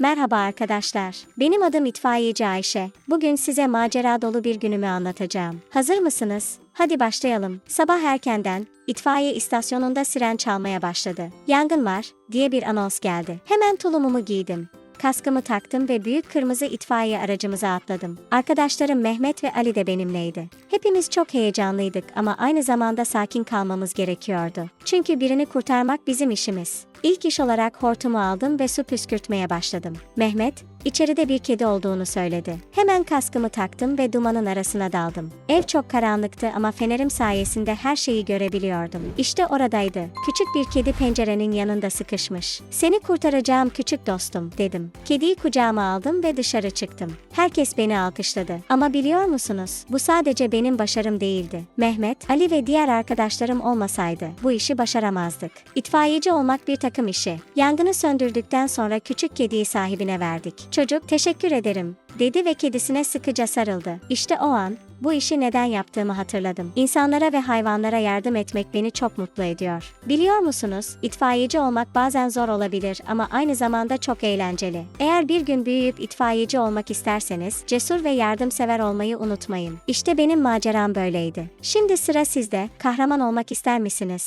Merhaba arkadaşlar. Benim adım itfaiyeci Ayşe. Bugün size macera dolu bir günümü anlatacağım. Hazır mısınız? Hadi başlayalım. Sabah erkenden itfaiye istasyonunda siren çalmaya başladı. Yangın var diye bir anons geldi. Hemen tulumumu giydim. Kaskımı taktım ve büyük kırmızı itfaiye aracımıza atladım. Arkadaşlarım Mehmet ve Ali de benimleydi. Hepimiz çok heyecanlıydık ama aynı zamanda sakin kalmamız gerekiyordu. Çünkü birini kurtarmak bizim işimiz. İlk iş olarak hortumu aldım ve su püskürtmeye başladım. Mehmet, içeride bir kedi olduğunu söyledi. Hemen kaskımı taktım ve dumanın arasına daldım. Ev çok karanlıktı ama fenerim sayesinde her şeyi görebiliyordum. İşte oradaydı. Küçük bir kedi pencerenin yanında sıkışmış. Seni kurtaracağım küçük dostum, dedim. Kediyi kucağıma aldım ve dışarı çıktım. Herkes beni alkışladı. Ama biliyor musunuz? Bu sadece benim başarım değildi. Mehmet, Ali ve diğer arkadaşlarım olmasaydı bu işi başaramazdık. İtfaiyeci olmak bir takım işi. Yangını söndürdükten sonra küçük kediyi sahibine verdik. Çocuk, teşekkür ederim, dedi ve kedisine sıkıca sarıldı. İşte o an, bu işi neden yaptığımı hatırladım. İnsanlara ve hayvanlara yardım etmek beni çok mutlu ediyor. Biliyor musunuz, itfaiyeci olmak bazen zor olabilir ama aynı zamanda çok eğlenceli. Eğer bir gün büyüyüp itfaiyeci olmak isterseniz, cesur ve yardımsever olmayı unutmayın. İşte benim maceram böyleydi. Şimdi sıra sizde, kahraman olmak ister misiniz?